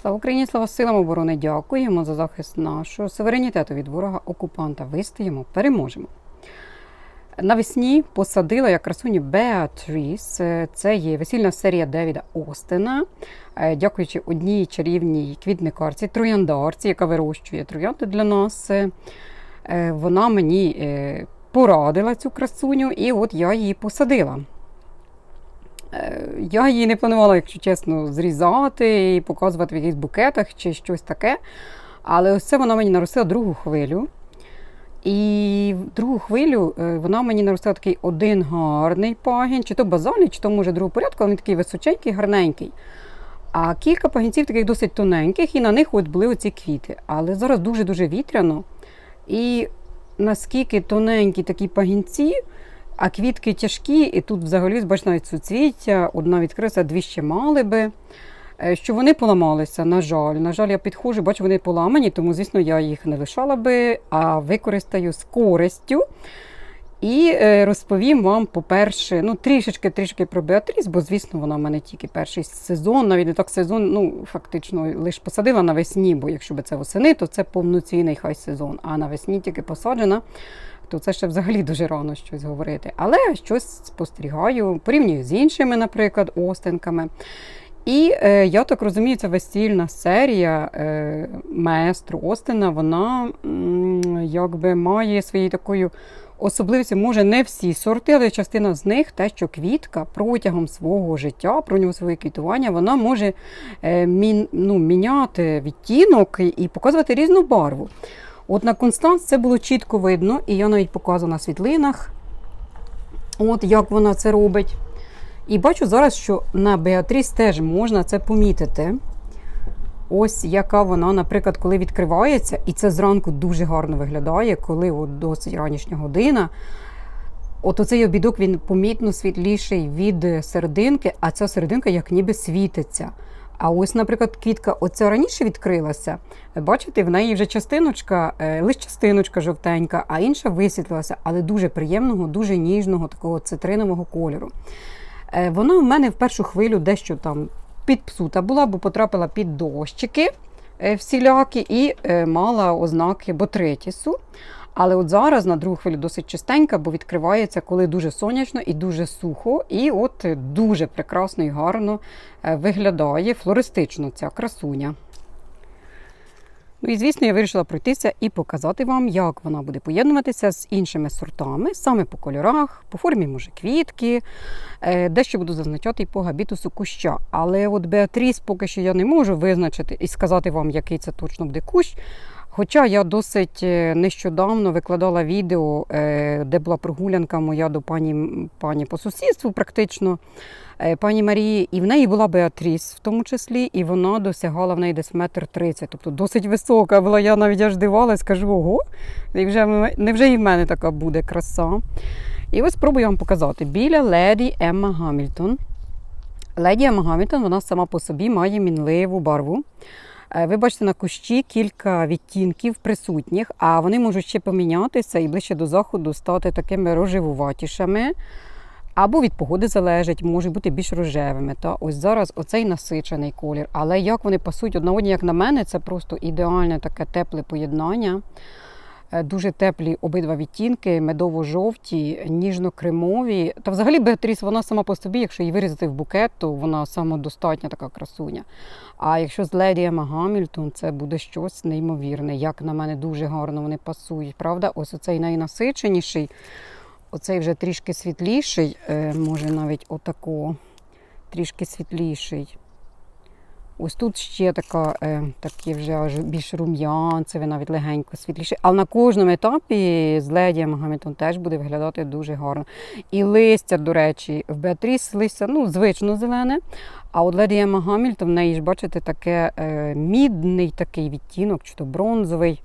Слава Україні, слава силам оборони! Дякуємо за захист нашого суверенітету від ворога окупанта. Вистоїмо, переможемо. Навесні посадила я красуню Беатріс. Це є весільна серія Девіда Остена. Е, Дякуючи одній чарівній квітникарці, трояндарці, яка вирощує троянди для нас. е, Вона мені е, порадила цю красуню, і от я її посадила. Е, Я її не планувала, якщо чесно, зрізати і показувати в якихось букетах чи щось таке. Але ось це вона мені наростила другу хвилю. І другу хвилю е, вона мені наростила такий один гарний пагін, чи то базальний, чи то може другого порядку, але він такий височенький, гарненький. А кілька пагінців таких досить тоненьких, і на них от були оці квіти. Але зараз дуже-дуже вітряно. І наскільки тоненькі такі пагінці, а квітки тяжкі, і тут взагалі, бачите, навіть суцвіття, одна відкрилася, дві ще мали би. е, Що вони поламалися, на жаль. На жаль, я підходжу, бачу, вони поламані, тому, звісно, я їх не лишала би, а використаю з користю. І е, розповім вам, по-перше, ну, трішечки трішки про Беатріс, бо, звісно, вона в мене тільки перший сезон, навіть не так сезон, ну, фактично, лише посадила навесні, бо якщо б це восени, то це повноцінний хай сезон. А навесні тільки посаджена, то це ще взагалі дуже рано щось говорити. Але щось спостерігаю, порівнюю з іншими, наприклад, остинками. І е, я так розумію, це весільна серія е, маестру Остина, вона м, якби має своєю такою особливістю, може не всі сорти, але частина з них те, що квітка протягом свого життя, протягом свого квітування, вона може е, мін, ну, міняти відтінок і показувати різну барву. От на Констанс це було чітко видно, і я навіть показувала на світлинах, от як вона це робить. І бачу зараз, що на Беатріс теж можна це помітити. Ось яка вона, наприклад, коли відкривається, і це зранку дуже гарно виглядає, коли от досить ранішня година. От оцей обідок він помітно світліший від серединки, а ця серединка як ніби світиться. А ось, наприклад, квітка оця раніше відкрилася. Бачите, в неї вже частиночка, е, лише частиночка жовтенька, а інша висвітлилася, але дуже приємного, дуже ніжного, такого цитринового кольору. Е, Вона в мене в першу хвилю дещо там підпсута була, бо потрапила під дощики е, всілякі і мала ознаки ботритісу. Але от зараз на другу хвилю досить чистенька, бо відкривається, коли дуже сонячно і дуже сухо, і от е, дуже прекрасно і гарно е, виглядає флористично ця красуня. Ну і звісно, я вирішила пройтися і показати вам, як вона буде поєднуватися з іншими сортами, саме по кольорах, по формі може квітки, е, дещо буду зазначати і по габітусу куща. Але от Беатріс поки що я не можу визначити і сказати вам, який це точно буде кущ. Хоча я досить е, нещодавно викладала відео, е, де була прогулянка моя до пані, пані по сусідству, практично е, пані Марії, і в неї була Беатріс в тому числі, і вона досягала в неї десь метр тридцять, тобто досить висока була. Я навіть аж дивалась, кажу, ого, і вже, невже і в мене така буде краса. І ось спробую вам показати. Біля леді Емма Гамільтон. Леді Емма Гамільтон, вона сама по собі має мінливу барву. Е, Ви бачите на кущі кілька відтінків присутніх, а вони можуть ще помінятися і ближче до заходу стати такими рожевуватішими. Або від погоди залежить, можуть бути більш рожевими. Та ось зараз оцей насичений колір. Але як вони пасують одна як на мене, це просто ідеальне таке тепле поєднання. Е, Дуже теплі обидва відтінки, медово-жовті, ніжно-кремові. Та взагалі Беатріс, вона сама по собі, якщо її вирізати в букет, то вона самодостатня така красуня. А якщо з Леді Ема Гамільтон, це буде щось неймовірне. Як на мене дуже гарно вони пасують. Правда, ось оцей найнасиченіший, оцей вже трішки світліший, е, може навіть отако, трішки світліший. Ось тут ще така, е, такі вже аж більш рум'янцеві, навіть легенько світліше. Але на кожному етапі з Леді Гамільтон теж буде виглядати дуже гарно. І листя, до речі, в Беатріс листя ну, звично зелене. А от Леді Ема Гамільтон, в неї ж, бачите, таке е, мідний такий відтінок, чи то бронзовий.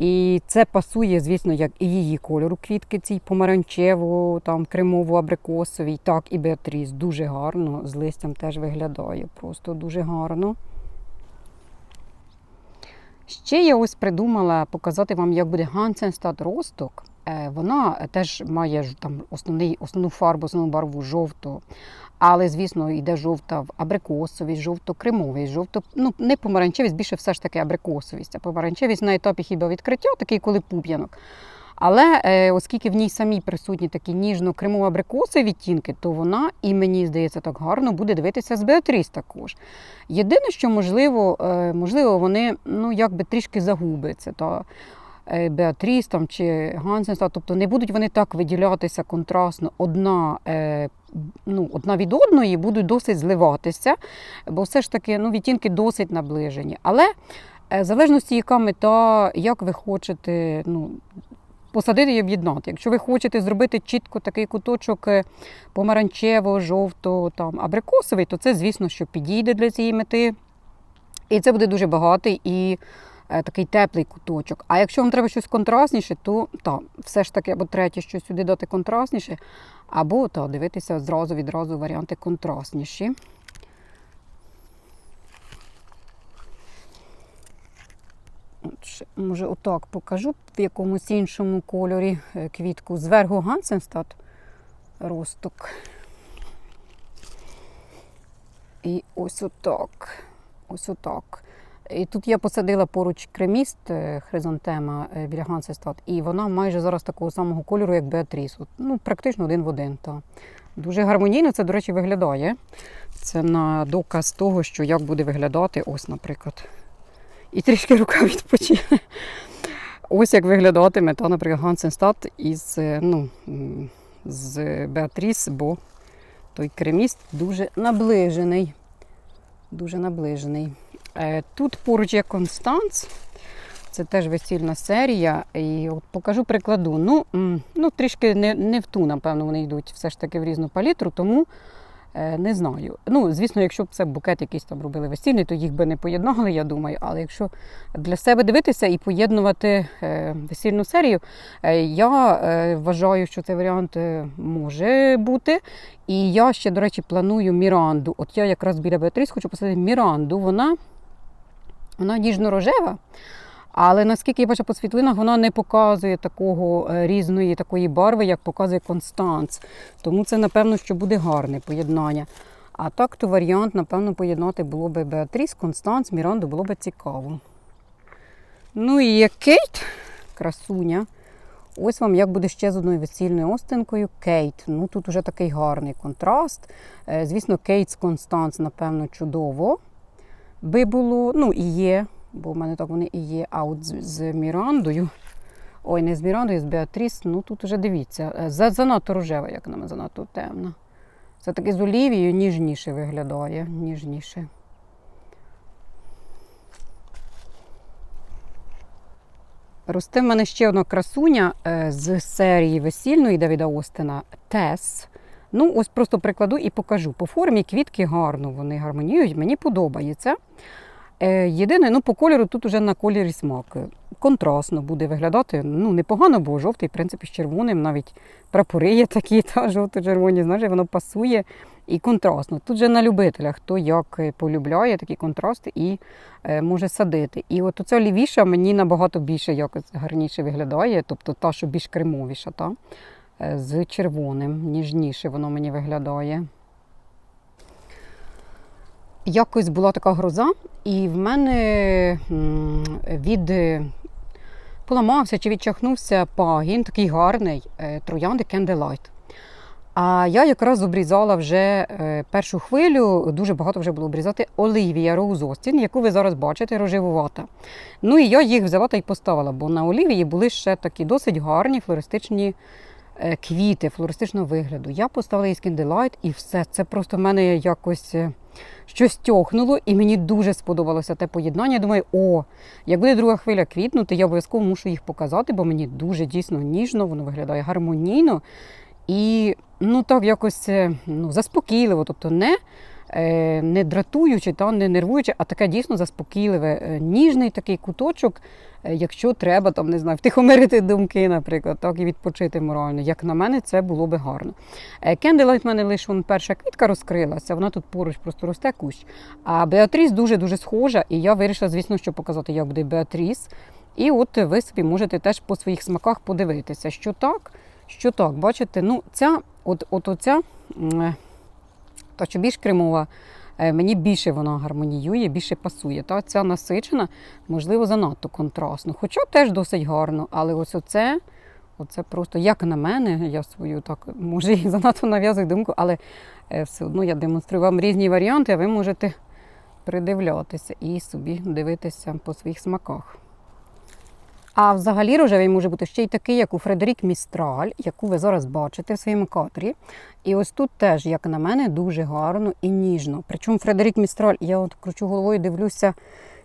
І це пасує, звісно, як і її кольору квітки, цій помаранчево, там кремово абрикосовій, так і Беатріс. Дуже гарно, з листям теж виглядає. Просто дуже гарно. Ще я ось придумала показати вам, як буде Гансенстад росток. Е, Вона теж має там основний, основну фарбу, основну барву жовту. Але, звісно, йде жовта в абрикосовість, жовто-кремовість, жовто, ну, не помаранчевість, більше все ж таки абрикосовість. А помаранчевість на етапі хіба відкриття, такий коли пуп'янок. Але е, оскільки в ній самій присутні такі ніжно-кремово-абрикосові відтінки, то вона, і мені здається, так гарно буде дивитися з Беатріс також. Єдине, що можливо, е, можливо, вони ну, якби трішки загубляться. Та, Беатріс там, чи Гансенста, тобто не будуть вони так виділятися контрастно одна, е, ну, одна від одної, будуть досить зливатися, бо все ж таки ну, відтінки досить наближені. Але е, в залежності, яка мета, як ви хочете ну, посадити і об'єднати. Якщо ви хочете зробити чітко такий куточок е, помаранчево, жовто, там, абрикосовий, то це, звісно, що підійде для цієї мети. І це буде дуже багатий і е, такий теплий куточок. А якщо вам треба щось контрастніше, то та, все ж таки, або третє, що сюди дати контрастніше, або та, дивитися зразу відразу варіанти контрастніші. От може, отак покажу в якомусь іншому кольорі е, квітку. Зверху Гансенстад росток. І ось отак. Ось отак. І тут я посадила поруч креміст е, хризантема е, біля Гансенстад, і вона майже зараз такого самого кольору, як Беатріс. От, ну, практично один в один. Та. Дуже гармонійно це, до речі, виглядає. Це на доказ того, що як буде виглядати, ось, наприклад. І трішки рука відпочине. Ось як виглядатиме та, наприклад, Гансенстад із е, ну, з Беатріс, бо той креміст дуже наближений. Дуже наближений. Е, Тут поруч є Констанц. Це теж весільна серія. І от покажу прикладу. Ну, ну трішки не, не в ту, напевно, вони йдуть все ж таки в різну палітру, тому е, не знаю. Ну, звісно, якщо б це букет якийсь там робили весільний, то їх би не поєднали, я думаю. Але якщо для себе дивитися і поєднувати е, весільну серію, я вважаю, що цей варіант може бути. І я ще, до речі, планую Міранду. От я якраз біля Беатріс хочу посадити Міранду. Вона, вона ніжно-рожева. Але наскільки я бачу по світлинах, вона не показує такого е, різної такої барви, як показує Констанц. Тому це, напевно, що буде гарне поєднання. А так, то варіант, напевно, поєднати було би Беатріс, Констанц, Міранду було би цікаво. Ну і Кейт, красуня. Ось вам як буде ще з одною весільною остинкою. Кейт. Ну тут уже такий гарний контраст. Е, Звісно, Кейт з Констанц, напевно, чудово би було. Ну і є, бо в мене так вони і є. А от з, з Мірандою. Ой, не з Мірандою, з Беатріс. Ну тут уже дивіться. е, за- Занадто рожева, як на мене, занадто темна. Це таки з олівією ніжніше виглядає. Ніжніше. Росте в мене ще одна красуня е, з серії весільної Давіда Остена Тес. Ну, ось просто прикладу і покажу. По формі квітки гарно, вони гармоніюють, мені подобається. Е, Єдине, ну, по кольору тут уже на кольорі смак. Контрастно буде виглядати. Ну, непогано, бо жовтий, в принципі, з червоним, навіть прапори є такі, та жовто-червоні, знаєш, воно пасує і контрастно. Тут же на любителя, хто як е, полюбляє такі контрасти і е, може садити. І от оця лівіша мені набагато більше якось гарніше виглядає, тобто та, що більш кремовіша, та, з червоним, ніжніше воно мені виглядає. Якось була така гроза, і в мене від е, поламався чи відчахнувся пагін, такий гарний е, троянди Candlelight. А я якраз обрізала вже е, першу хвилю, дуже багато вже було обрізати Олівія Роуз Остін, яку ви зараз бачите, рожевувата. Ну і я їх взяла та й поставила, бо на Олівії були ще такі досить гарні флористичні е, квіти, флористичного вигляду. Я поставила їй скінделайт, і все. Це просто в мене якось е, щось тьохнуло, і мені дуже сподобалося те поєднання. Я думаю, о, як буде друга хвиля квітнути, я обов'язково мушу їх показати, бо мені дуже дійсно ніжно, воно виглядає гармонійно. І ну так якось е, ну, заспокійливо, тобто не, е, не дратуючи, та, не нервуючи, а таке дійсно заспокійливе, е, ніжний такий куточок, е, якщо треба там, не знаю, втихомирити думки, наприклад, так, і відпочити морально. Як на мене, це було би гарно. Е, Candlelight в мене лише вон, перша квітка розкрилася, вона тут поруч просто росте кущ. А Беатріс дуже-дуже схожа, і я вирішила, звісно, що показати, як буде Беатріс. І от ви собі можете теж по своїх смаках подивитися, що так, що так. Бачите, ну ця, от, от оця, та що більш кремова, е, мені більше вона гармоніює, більше пасує. Та ця насичена, можливо, занадто контрастно. Хоча теж досить гарно, але ось оце. Оце просто, як на мене, я свою так, може, і занадто нав'язую думку, але е, все одно я демонструю вам різні варіанти, а ви можете придивлятися і собі дивитися по своїх смаках. А взагалі рожевий може бути ще й такий, як у Фредерік Містраль, яку ви зараз бачите в своєму кадрі. І ось тут теж, як на мене, дуже гарно і ніжно. Причому Фредерік Містраль, я от кручу головою, дивлюся,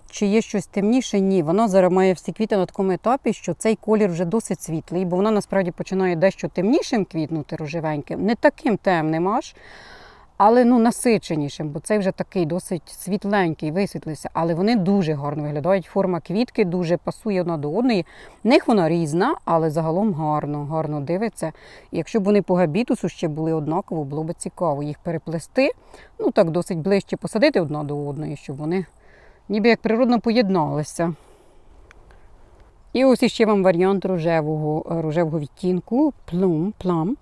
чи є щось темніше. Ні, вона зараз має всі квіти на такому етапі, що цей колір вже досить світлий, бо вона насправді починає дещо темнішим квітнути рожевеньким, не таким темним аж. Але ну насиченішим, бо цей вже такий досить світленький, висвітлився. Але вони дуже гарно виглядають. Форма квітки дуже пасує одна до одної. В них вона різна, але загалом гарно, гарно дивиться. І якщо б вони по габітусу ще були однаково, було б цікаво їх переплести. Ну так досить ближче посадити одна до одної, щоб вони ніби як природно поєдналися. І ось іще вам варіант рожевого, рожевого відтінку плум, плам.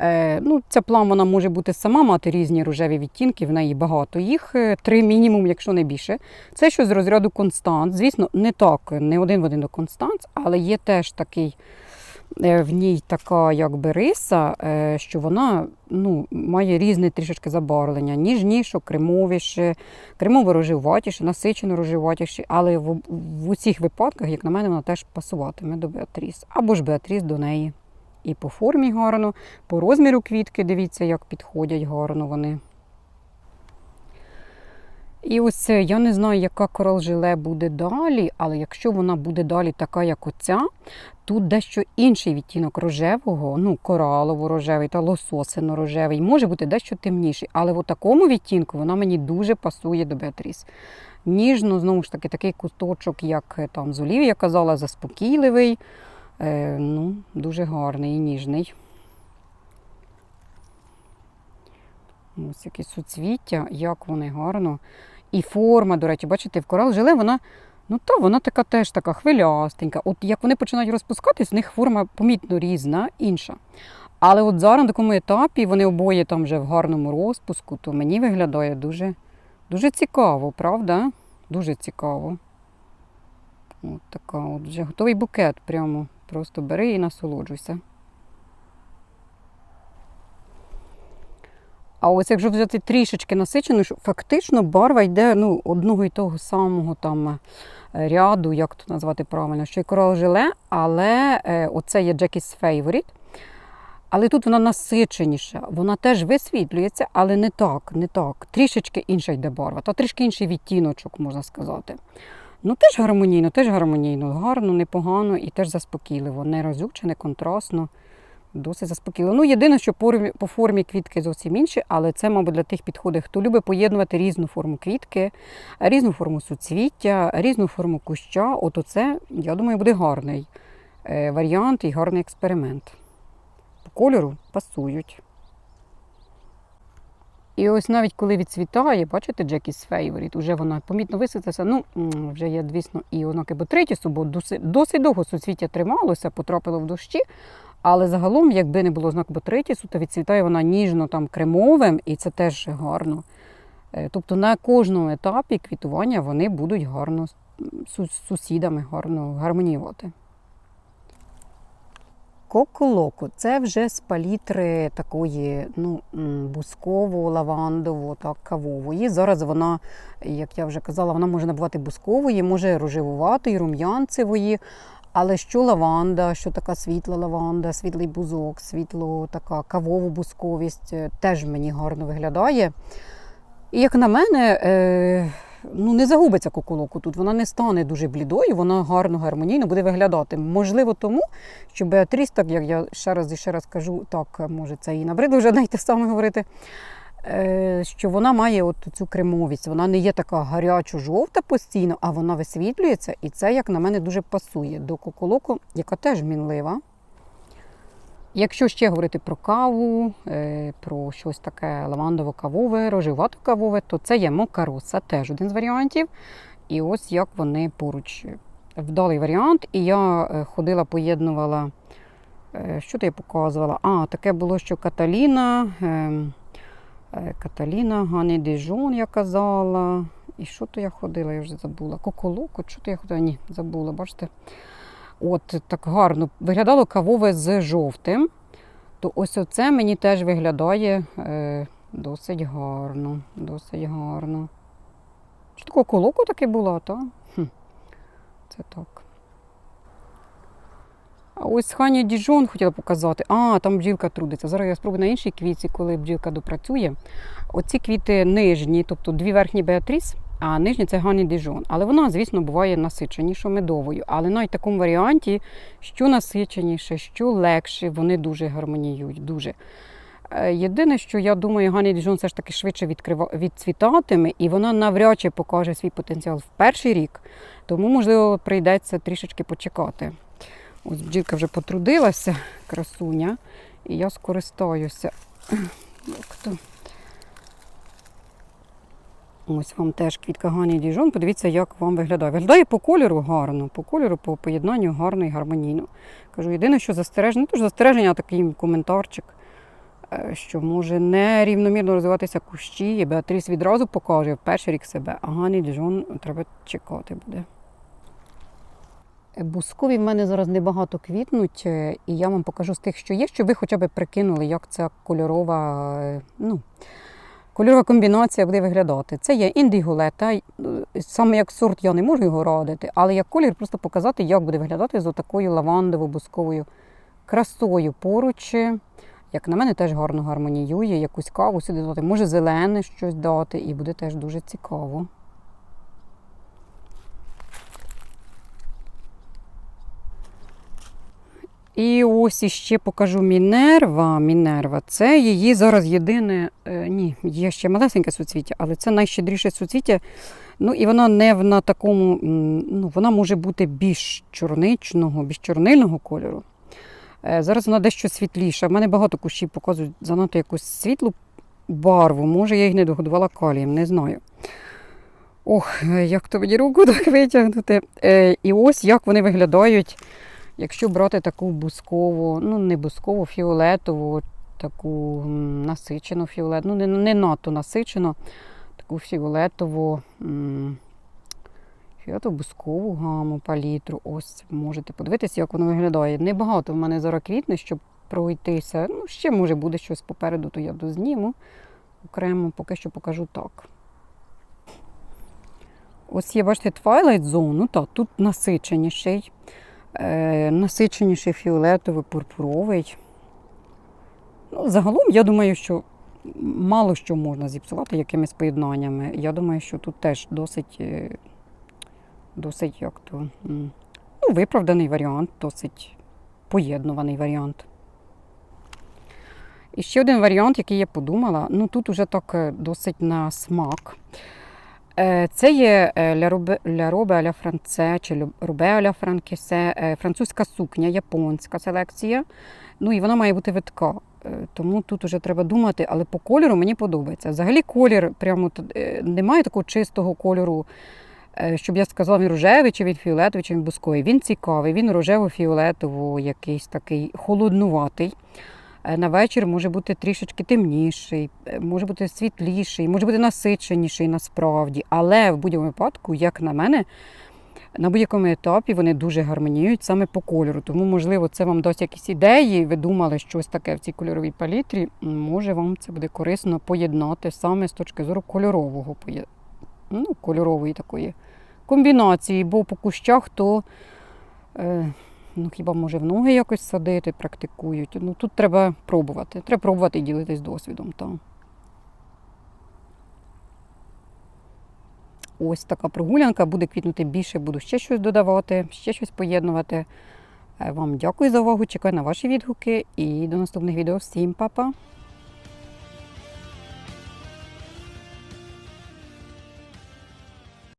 Е, ну, ця плам вона може бути сама мати різні рожеві відтінки, в неї багато їх, е, три мінімум, якщо не більше. Це щось з розряду констант. Звісно, не так, не один в один до констант, але є теж такий е, в ній така якби риса, е, що вона ну, має різне трішечки забарвлення, ніжніше, кремовіше, кремово рожеватіше, насичено рожеватіше, але в, в усіх випадках, як на мене, вона теж пасуватиме до Беатріс. Або ж Беатріс до неї. І по формі гарно, по розміру квітки, дивіться, як підходять гарно вони. І ось я не знаю, яка корал жиле буде далі, але якщо вона буде далі така, як оця, тут дещо інший відтінок рожевого, ну, коралово-рожевий та лососино-рожевий, може бути дещо темніший. Але в такому відтінку вона мені дуже пасує до Беатріс. Ніжно, знову ж таки, такий куточок, як е, там з Олівії я казала, заспокійливий. Е, ну, дуже гарний і ніжний. Ось якісь суцвіття, як вони гарно. І форма, до речі, бачите, в корал жиле вона, ну та вона така теж така хвилястенька. От як вони починають розпускатись, в них форма помітно різна, інша. Але от зараз на такому етапі вони обоє там вже в гарному розпуску, то мені виглядає дуже, дуже цікаво, правда? Дуже цікаво. От така от вже готовий букет прямо. Просто бери і насолоджуйся. А ось якщо взяти трішечки насичену, що фактично барва йде ну, одного і того самого там е, ряду, як то назвати правильно, що й корал жиле, але е, оце є Jackie's Favorite. Але тут вона насиченіша, вона теж висвітлюється, але не так, не так. Трішечки інша йде барва, та трішки інший відтіночок, можна сказати. Ну, теж гармонійно, теж гармонійно, гарно, непогано і теж заспокійливо. Не розюче, не контрастно, досить заспокійливо. Ну, єдине, що по, формі квітки зовсім інші, але це, мабуть, для тих підходів, хто любить поєднувати різну форму квітки, різну форму суцвіття, різну форму куща. От оце, я думаю, буде гарний е, варіант і гарний експеримент. По кольору пасують. І ось навіть коли відцвітає, бачите, Jackie's Favorite, вже вона помітно висвітлилася. Ну, вже є, звісно, і ознаки ботритісу, бо досить, довго суцвіття трималося, потрапило в дощі. Але загалом, якби не було знаку ботритісу, то відцвітає вона ніжно там кремовим, і це теж гарно. Е, Тобто на кожному етапі квітування вони будуть гарно з сусідами гарно гармоніювати. Коколоко це вже з палітри такої ну, бусково-лавандово, так, кавової. Зараз вона, як я вже казала, вона може набувати бускової, може рожевуватої, рум'янцевої. Але що лаванда, що така світла лаванда, світлий бузок, світло така кавово-бусковість е, теж мені гарно виглядає. І як на мене, е, ну не загубиться куколоку тут, вона не стане дуже блідою, вона гарно, гармонійно буде виглядати. Можливо, тому, що Беатріс, так як я ще раз і ще раз кажу, так, може, це і набридло вже навіть те саме говорити. е, Що вона має от цю кремовість, вона не є така гарячо-жовта постійно, а вона висвітлюється, і це, як на мене, дуже пасує до коколоку, яка теж мінлива. Якщо ще говорити про каву, е, про щось таке лавандово-кавове, рожевато-кавове, то це є мокароса, теж один з варіантів. І ось як вони поруч вдалий варіант. І я е, ходила, поєднувала. е, Що то я показувала? А, таке було, що Каталіна. Каталіна, Гані Дижон, я казала. І що то я ходила, я вже забула. Коколок, от що то я ходила? Ні, забула, бачите. От так гарно виглядало кавове з жовтим. То ось оце мені теж виглядає е, досить гарно. Досить гарно. Чи такого колоку таке було, та? Хм. Це так. А ось Хані Діжон хотіла показати. А, там бджілка трудиться. Зараз я спробую на іншій квітці, коли бджілка допрацює. Оці квіти нижні, тобто дві верхні Беатріс, а нижні це Гані Діжон. Але вона, звісно, буває насиченіше медовою. Але навіть в такому варіанті, що насиченіше, що легше, вони дуже гармоніюють. Дуже. Е, Єдине, що я думаю, Гані Діжон все ж таки швидше відкрива... відцвітатиме, і вона навряд чи покаже свій потенціал в перший рік. Тому, можливо, прийдеться трішечки почекати. Ось бджілка вже потрудилася, красуня, і я скористаюся. Ось вам теж квітка Гані Діжон. Подивіться, як вам виглядає. Виглядає по кольору гарно, по кольору, по поєднанню гарно і гармонійно. Кажу, єдине, що застереження, не то ж застереження, а такий коментарчик, е, що може нерівномірно розвиватися кущі, і Беатріс відразу покаже в перший рік себе, а Гані Діжон треба чекати буде. Бускові в мене зараз небагато квітнуть, е, і я вам покажу з тих, що є, щоб ви хоча б прикинули, як ця кольорова, е, ну, кольорова комбінація буде виглядати. Це є індігулета. е, Саме як сорт я не можу його радити, але як колір просто показати, як буде виглядати з отакою лавандово-бусковою красою поруч. Як на мене, теж гарно гармоніює, якусь каву сюди дати, може зелене щось дати, і буде теж дуже цікаво. І ось іще покажу Мінерва. Мінерва це її зараз єдине. е, ні, є ще малесеньке суцвіття, але це найщедріше суцвіття. Ну і вона не на такому, ну вона може бути більш чорничного, більш чорнильного кольору. Е, Зараз вона дещо світліша. В мене багато кущів показують занадто якусь світлу барву. Може, я їх не догодувала калієм, не знаю. Ох, е, як то мені руку так витягнути. І ось як вони виглядають. Якщо брати таку бускову, ну не бускову, фіолетову, таку насичену фіолетову, ну не, не надто насичену, таку фіолетову, фіолетову бускову гаму, палітру. Ось можете подивитися, як воно виглядає. Небагато в мене зараз квітне, щоб пройтися. Ну, ще може буде щось попереду, то я дозніму окремо, поки що покажу так. Ось є, бачите, Twilight Zone, ну так, тут насиченіший е, насиченіший фіолетовий, пурпуровий. Ну, загалом, я думаю, що мало що можна зіпсувати якимись поєднаннями. Я думаю, що тут теж досить, е, досить як то, ну, виправданий варіант, досить поєднуваний варіант. І ще один варіант, який я подумала, ну тут уже так е, досить на смак. Е, Це є е, Ля Робе Ля Аля Франце чи Робе Аля Франкесе, е, французька сукня, японська селекція. Ну і вона має бути витка. Тому тут уже треба думати, але по кольору мені подобається. Взагалі колір прямо немає такого чистого кольору, щоб я сказала, він рожевий, чи він фіолетовий, чи він бусковий. Він цікавий, він рожево-фіолетово, якийсь такий холоднуватий. Е, На вечір може бути трішечки темніший, е, може бути світліший, може бути насиченіший насправді. Але в будь-якому випадку, як на мене, на будь-якому етапі вони дуже гармоніюють саме по кольору. Тому, можливо, це вам дасть якісь ідеї. Ви думали щось таке в цій кольоровій палітрі. Може, вам це буде корисно поєднати саме з точки зору кольорового ну, кольорової такої комбінації, бо по кущах то. Ну, хіба може в ноги якось садити, практикують. Ну тут треба пробувати. Треба пробувати і ділитись досвідом. Там. Ось така прогулянка, буде квітнути більше, буду ще щось додавати, ще щось поєднувати. Е, Вам дякую за увагу, чекаю на ваші відгуки і до наступних відео. Всім па-па!